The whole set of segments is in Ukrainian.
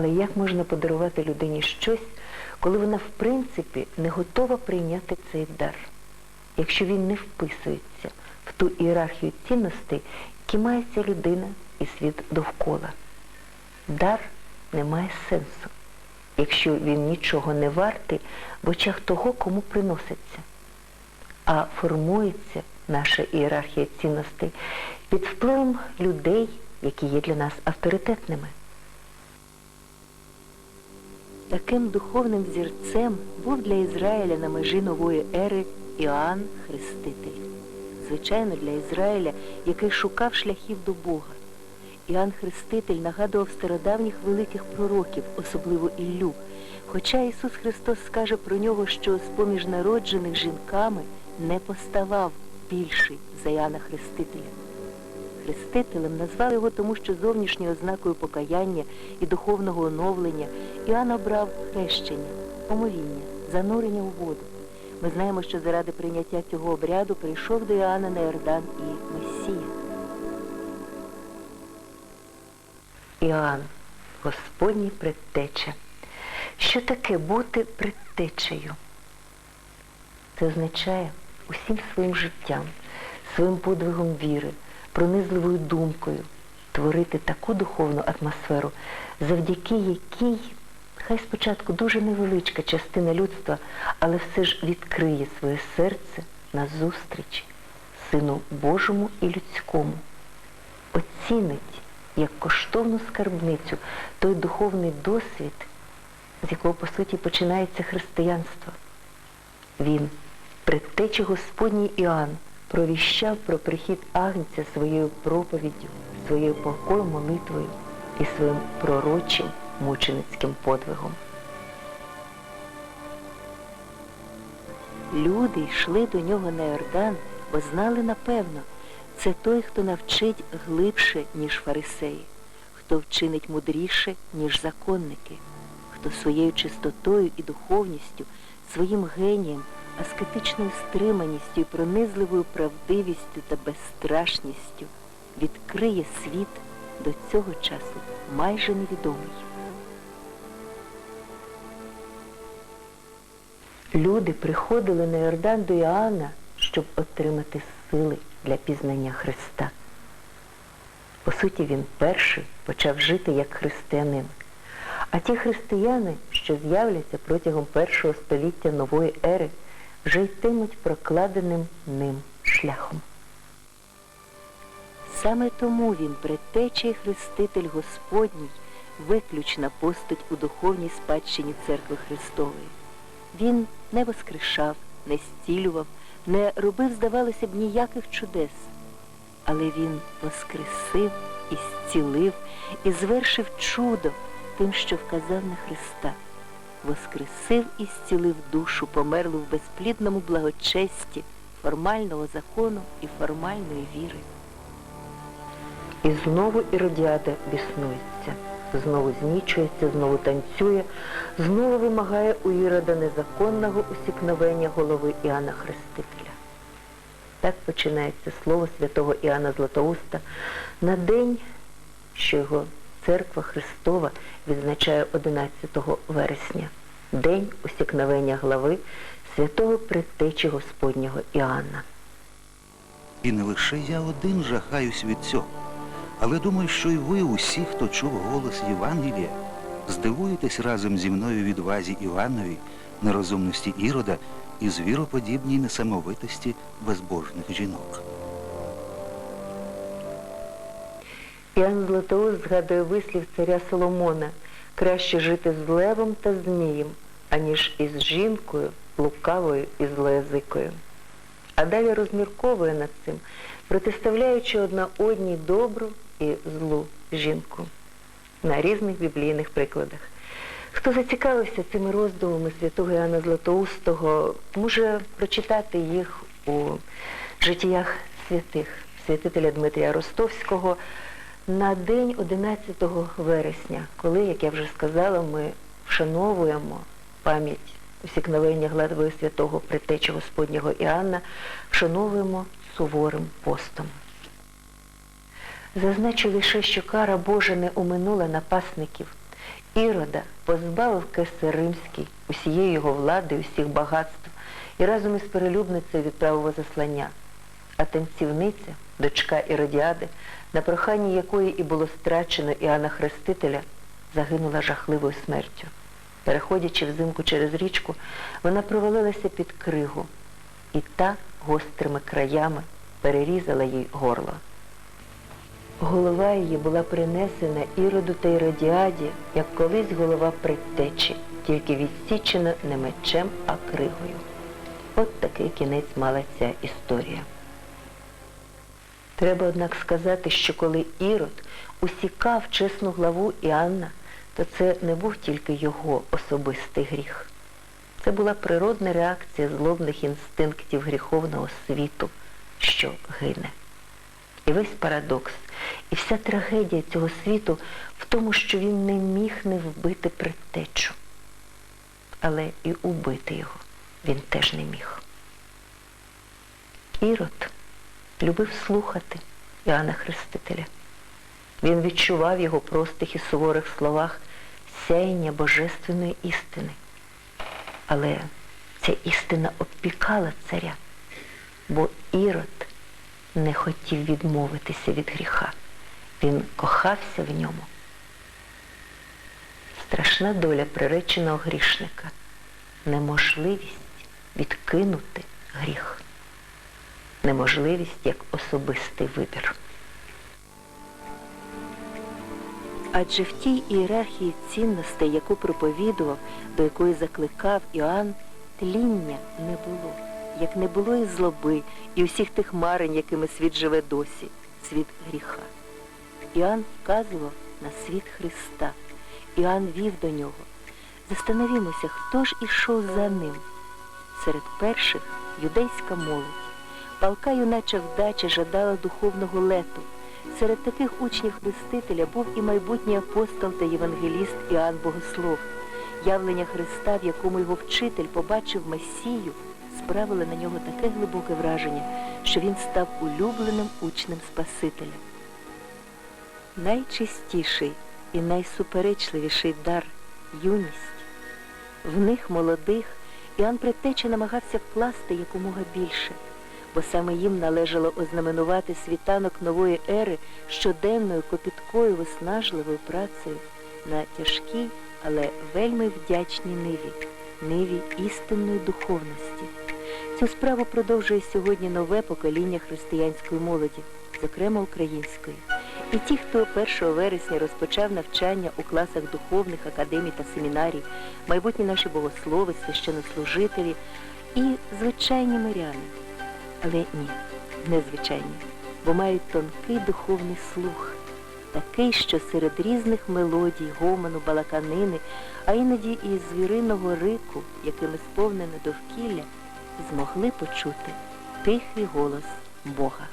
Але як можна подарувати людині щось, коли вона в принципі не готова прийняти цей дар, якщо він не вписується в ту ієрархію цінностей, які має ця людина і світ довкола? Дар не має сенсу, якщо він нічого не вартий в очах того, кому приноситься. А формується наша ієрархія цінностей під впливом людей, які є для нас авторитетними. Таким духовним взірцем був для Ізраїля на межі нової ери Іоанн Хреститель. Звичайно, для Ізраїля, який шукав шляхів до Бога. Іоанн Хреститель нагадував стародавніх великих пророків, особливо Іллю. Хоча Ісус Христос скаже про нього, що з-поміж народжених жінками не поставав більший за Іоанна Хрестителя. Хрестителем назвали його тому, що зовнішньою ознакою покаяння і духовного оновлення Іоанн обрав хрещення, омовіння, занурення у воду. Ми знаємо, що заради прийняття цього обряду прийшов до Іоанна на Йордан і Месія. Іоанн, Господній предтеча. Що таке бути предтечею? Це означає усім своїм життям, своїм подвигом віри, пронизливою думкою творити таку духовну атмосферу, завдяки якій хай спочатку дуже невеличка частина людства, але все ж відкриє своє серце на зустріч Сину Божому і людському, оцінить як коштовну скарбницю той духовний досвід, з якого, по суті, починається християнство. Він, предтечі Господній Іоанн, провіщав про прихід Агнця своєю проповіддю, своєю палкою молитвою і своїм пророчим мученицьким подвигом. Люди йшли до нього на Йордан, бо знали напевно, це той, хто навчить глибше, ніж фарисеї, хто вчинить мудріше, ніж законники, хто своєю чистотою і духовністю, своїм генієм, аскетичною стриманістю і пронизливою правдивістю та безстрашністю відкриє світ до цього часу майже невідомий. Люди приходили на Йордан до Іоанна, щоб отримати сили для пізнання Христа. По суті, він перший почав жити як християнин. А ті християни, що з'являться протягом першого століття нової ери, вже йтимуть прокладеним ним шляхом. Саме тому він, предтеча хреститель Господній, виключна постать у духовній спадщині церкви Христової. Він не воскрешав, не зцілював, не робив, здавалося б, ніяких чудес. Але він воскресив і зцілив і звершив чудо тим, що вказав на Христа. Воскресив і зцілив душу, померлу в безплідному благочесті формального закону і формальної віри. І знову Іродіада біснується, знову знічується, знову танцює, знову вимагає у Ірода незаконного усікновення голови Іоанна Хрестителя. Так починається слово святого Іоанна Златоуста на день, що його церква Христова відзначає 11 вересня, день усікновення глави святого предтечі Господнього Іоанна. І не лише я один жахаюсь від цього, але думаю, що й ви усі, хто чув голос Євангелія, здивуєтесь разом зі мною відвазі Іванові, нерозумності Ірода і звіроподібній несамовитості безбожних жінок. Іоанн Златоуст згадує вислів царя Соломона краще жити з левом та змієм, аніж із жінкою, лукавою і злоязикою. А далі розмірковує над цим, протиставляючи одна одній добру і злу жінку на різних біблійних прикладах. Хто зацікавився цими роздумами святого Іоанна Златоустого, може прочитати їх у життях святих святителя Дмитрія Ростовського на день 11 вересня, коли, як я вже сказала, ми вшановуємо пам'ять усікновення гладової святого предтечі Господнього Іоанна, вшановуємо суворим постом. Зазначу лише, що кара Божа не оминула напасників, Ірода позбавив кесар Римський усієї його влади, усіх багатств і разом із перелюбницею відправив заслання. А танцівниця, дочка Іродіади, на прохання якої і було страчено Іоанна Хрестителя, загинула жахливою смертю. Переходячи взимку через річку, вона провалилася під кригу, і та гострими краями перерізала їй горло. Голова її була принесена Іроду та Іродіаді, як колись голова предтечі, тільки відсічена не мечем, а кригою. От такий кінець мала ця історія. Треба, однак, сказати, що коли Ірод усікав чесну главу Іоанна, то це не був тільки його особистий гріх. Це була природна реакція злобних інстинктів гріховного світу, що гине. І весь парадокс, і вся трагедія цього світу в тому, що він не міг не вбити предтечу. Але і убити його він теж не міг. Ірод любив слухати Іоанна Хрестителя. Він відчував його простих і суворих словах сяєння божественної істини. Але ця істина обпікала царя, бо Ірод не хотів відмовитися від гріха. Він кохався в ньому. Страшна доля приреченого грішника неможливість відкинути гріх, неможливість як особистий вибір. Адже в тій ієрархії цінностей, яку проповідував, до якої закликав Іоанн, тління не було, як не було і злоби, і усіх тих марень, якими світ живе досі, світ гріха. Іоанн вказував на світ Христа. Іоанн вів до нього. Застановімося, хто ж ішов за ним. Серед перших юдейська молодь. Палка юнача вдача жадала духовного лету. Серед таких учнів Хрестителя був і майбутній апостол та євангеліст Іоанн Богослов. Явлення Христа, в якому його вчитель побачив Месію, справило на нього таке глибоке враження, що він став улюбленим учнем Спасителя. Найчистіший і найсуперечливіший дар юність. В них молодих Іоанн Предтеча намагався вкласти якомога більше, бо саме їм належало ознаменувати світанок нової ери щоденною копіткою виснажливою працею на тяжкій, але вельми вдячній ниві, ниві істинної духовності. Цю справу продовжує сьогодні нове покоління християнської молоді, зокрема української. І ті, хто 1 вересня розпочав навчання у класах духовних академій та семінарій, майбутні наші богослови, священнослужителі і звичайні миряни. Але ні, незвичайні, бо мають тонкий духовний слух, такий, що серед різних мелодій, гомону, балаканини, а іноді і звіриного рику, якими сповнене довкілля, змогли почути тихий голос Бога.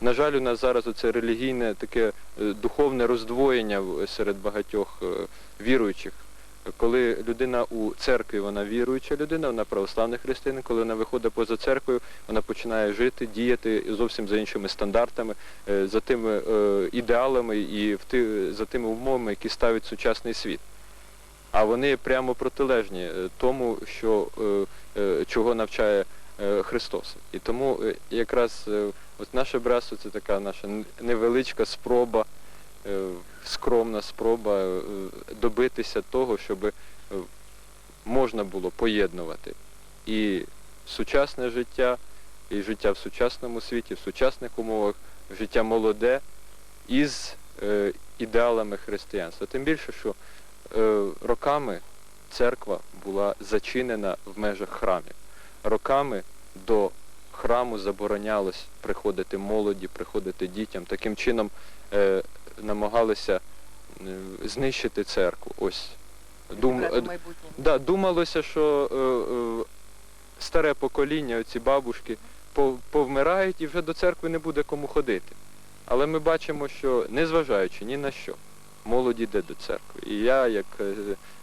На жаль, у нас зараз оце релігійне таке е, духовне роздвоєння серед багатьох е, віруючих. Коли людина у церкві, вона віруюча людина, вона православний християнин, коли вона виходить поза церквою, вона починає жити, діяти зовсім за іншими стандартами, е, за тими е, ідеалами і за тими умовами, які ставить сучасний світ. А вони прямо протилежні е, тому, що, чого навчає Христос. І тому якраз От наше братство це така наша невеличка спроба, скромна спроба е, добитися того, щоб е, можна було поєднувати і сучасне життя, і життя в сучасному світі, в сучасних умовах, життя молоде із е, ідеалами християнства. Тим більше, що е, роками церква була зачинена в межах храмів. Роками до храму заборонялось приходити молоді, приходити дітям. Таким чином е, намагалися е, знищити церкву. Ось. Дум, да, думалося, що е, е, старе покоління, оці бабушки, повмирають і вже до церкви не буде кому ходити. Але ми бачимо, що незважаючи ні на що, молодь йде до церкви. І я, як е,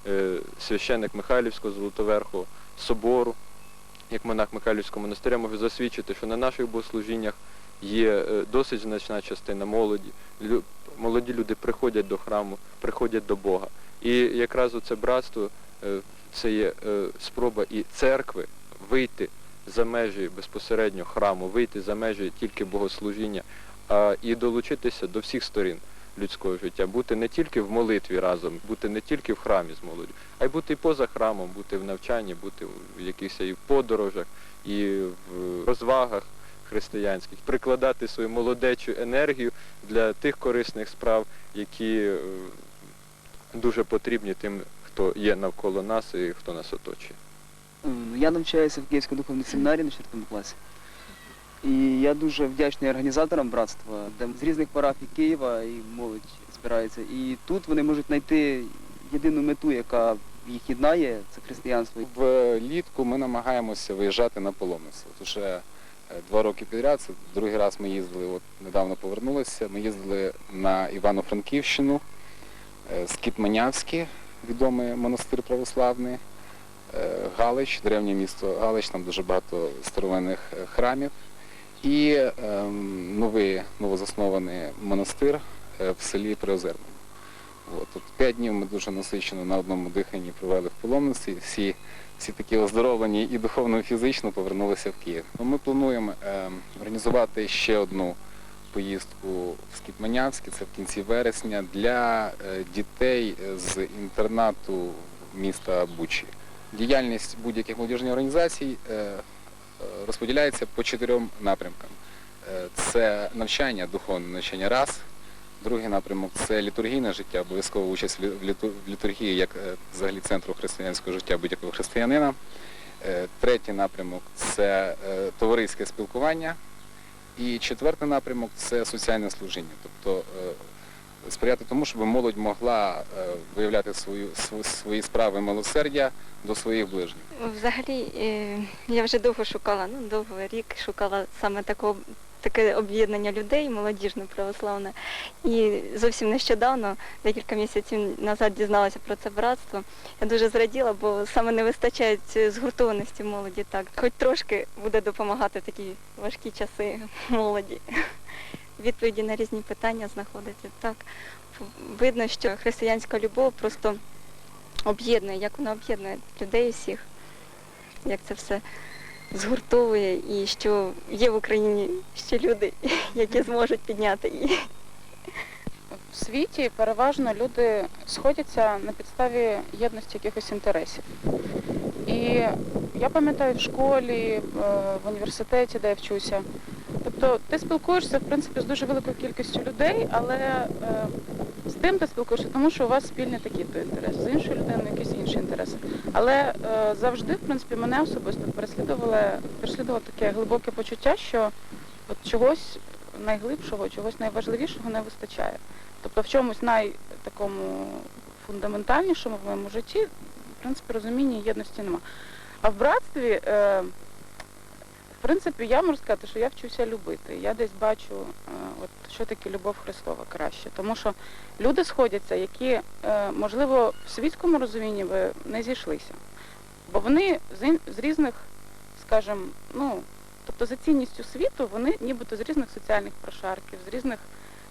е, священник Михайлівського Золотоверхого собору, як монах Михайлівського монастиря, можу засвідчити, що на наших богослужіннях є е, досить значна частина молоді. Молоді люди приходять до храму, приходять до Бога. І якраз оце братство е, це є е, спроба і церкви вийти за межі безпосередньо храму, вийти за межі тільки богослужіння, а і долучитися до всіх сторін людського життя, бути не тільки в молитві разом, бути не тільки в храмі з молоддю, а й бути і поза храмом, бути в навчанні, бути в якихось і в подорожах, і в розвагах християнських, прикладати свою молодечу енергію для тих корисних справ, які е, дуже потрібні тим, хто є навколо нас і хто нас оточує. Я навчаюся в Київській духовній семінарії на 4 класі. І я дуже вдячний організаторам братства, де з різних парафій Києва і молодь збирається. І тут вони можуть знайти єдину мету, яка їх єднає, це християнство. Влітку ми намагаємося виїжджати на паломництво. Е, два роки підряд, це другий раз ми їздили, от недавно повернулися. Ми їздили на Івано-Франківщину, е, Скітманявський, відомий монастир православний, е, Галич, древнє місто Галич, там дуже багато старовинних храмів. І ем, новий, новозаснований монастир в селі Приозерне. От, п'ять днів ми дуже насичено на одному диханні провели в паломництві. Всі, всі такі оздоровлені і духовно, і фізично повернулися в Київ. Ну, Ми плануємо е, організувати ще одну поїздку в Скітманявське, це в кінці вересня, для е, дітей з інтернату міста Бучі. Діяльність будь-яких молодіжних організацій е, розподіляється по чотирьом напрямкам. Е, Це навчання, духовне навчання раз. Другий напрямок це літургійне життя, обов'язкова участь в лі- в літу- в літургії як е, взагалі центру християнського життя будь-якого християнина. Е, Третій напрямок це е, товариське спілкування. І четвертий напрямок це соціальне служіння. Тобто сприяти тому, щоб молодь могла е, виявляти свою, свої справи милосердя до своїх ближніх. Взагалі, е, я вже довго шукала, ну довго рік шукала саме такого таке об'єднання людей, молодіжне православне. І зовсім нещодавно, декілька місяців назад, дізналася про це братство. Я дуже зраділа, бо саме не вистачає згуртованості молоді так. Хоч трошки буде допомагати такі важкі часи молоді. Відповіді на різні питання знаходити. Так, видно, що християнська любов просто об'єднує, як вона об'єднує людей всіх, як це все згуртовує, і що є в Україні ще люди, які зможуть підняти її. В світі переважно люди сходяться на підставі єдності якихось інтересів. І я пам'ятаю в школі, е, в університеті, де я вчуся. Тобто ти спілкуєшся, в принципі, з дуже великою кількістю людей, але е, з тим ти спілкуєшся, тому що у вас спільні такі-то інтереси, з іншою людиною якісь інші інтереси. Але е, завжди, в принципі, мене особисто переслідувало, переслідувало таке глибоке почуття, що от чогось найглибшого, чогось найважливішого не вистачає. Тобто в чомусь най такому фундаментальнішому в моєму житті, в принципі, розуміння єдності нема. А в братстві, е, в принципі, я можу сказати, що я вчуся любити. Я десь бачу, е, от, що таке любов Христова краще. Тому що люди сходяться, які, е, можливо, в світському розумінні би не зійшлися. Бо вони з, різних, скажімо, ну, тобто за цінністю світу, вони нібито з різних соціальних прошарків, з різних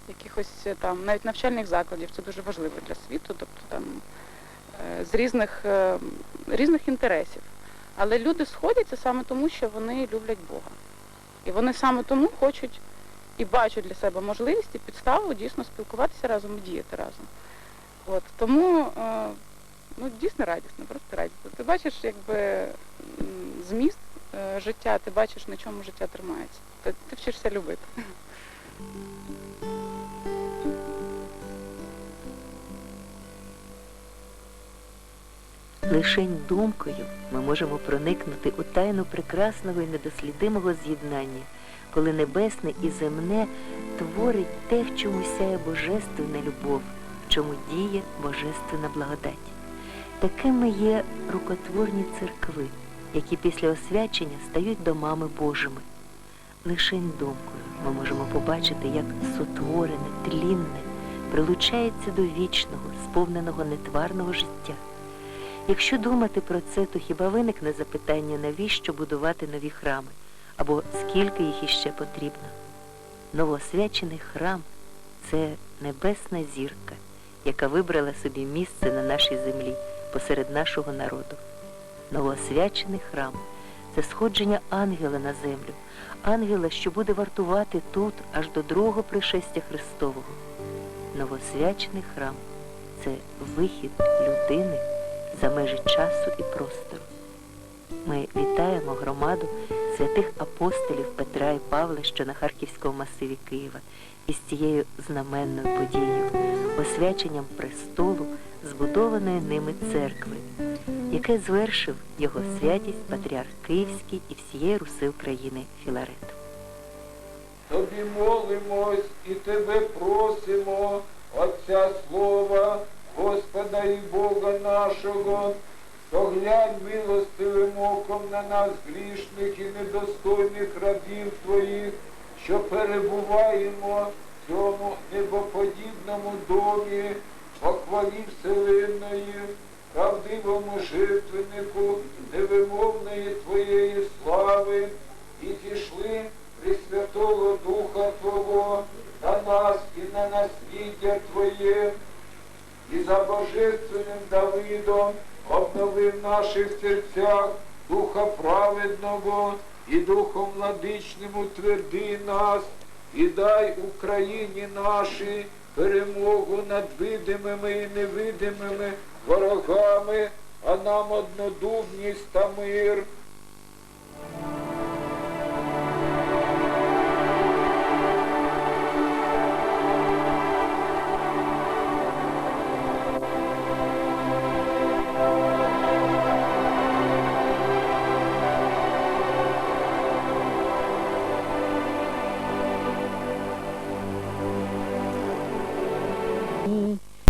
якихось е, там навіть навчальних закладів, це дуже важливо для світу, тобто там з різних, різних інтересів. Але люди сходяться саме тому, що вони люблять Бога. І вони саме тому хочуть і бачать для себе можливість і підставу дійсно спілкуватися разом і діяти разом. От, тому е, ну, дійсно радісно, просто радісно. Ти бачиш якби зміст е, життя, ти бачиш, на чому життя тримається. Ти, ти вчишся любити. Лишень думкою ми можемо проникнути у тайну прекрасного і недослідимого з'єднання, коли небесне і земне творить те, в чому сяє божественна любов, в чому діє божественна благодать. Такими є рукотворні церкви, які після освячення стають домами Божими. Лишень думкою ми можемо побачити, як сотворене, тлінне прилучається до вічного, сповненого нетварного життя. Якщо думати про це, то хіба виникне запитання, навіщо будувати нові храми, або скільки їх іще потрібно? Новоосвячений храм це небесна зірка, яка вибрала собі місце на нашій землі посеред нашого народу. Новоосвячений храм це сходження ангела на землю, ангела, що буде вартувати тут аж до другого пришестя Христового. Новосвячений храм це вихід людини за межі часу і простору. Ми вітаємо громаду святих апостолів Петра і Павла, що на Харківському масиві Києва, із цією знаменною подією, освяченням престолу, збудованої ними церкви, яке звершив його святість Патріарх Київський і всієї Руси України Філарет. Тобі молимось і тебе просимо, Отця Слова, Господа і Бога нашого, поглянь милостивим оком на нас грішних і недостойних рабів Твоїх, що перебуваємо в цьому небоподібному домі, похвалі Вселенної, правдивому жертвеннику невимовної Твоєї слави, і зійшли Пресвятого Духа Твого на нас і на насліддя Твоє, і за божественним Давидом обнови в наших серцях Духа праведного і Духом владичним утверди нас, і дай Україні нашій перемогу над видимими і невидимими ворогами, а нам однодумність та мир.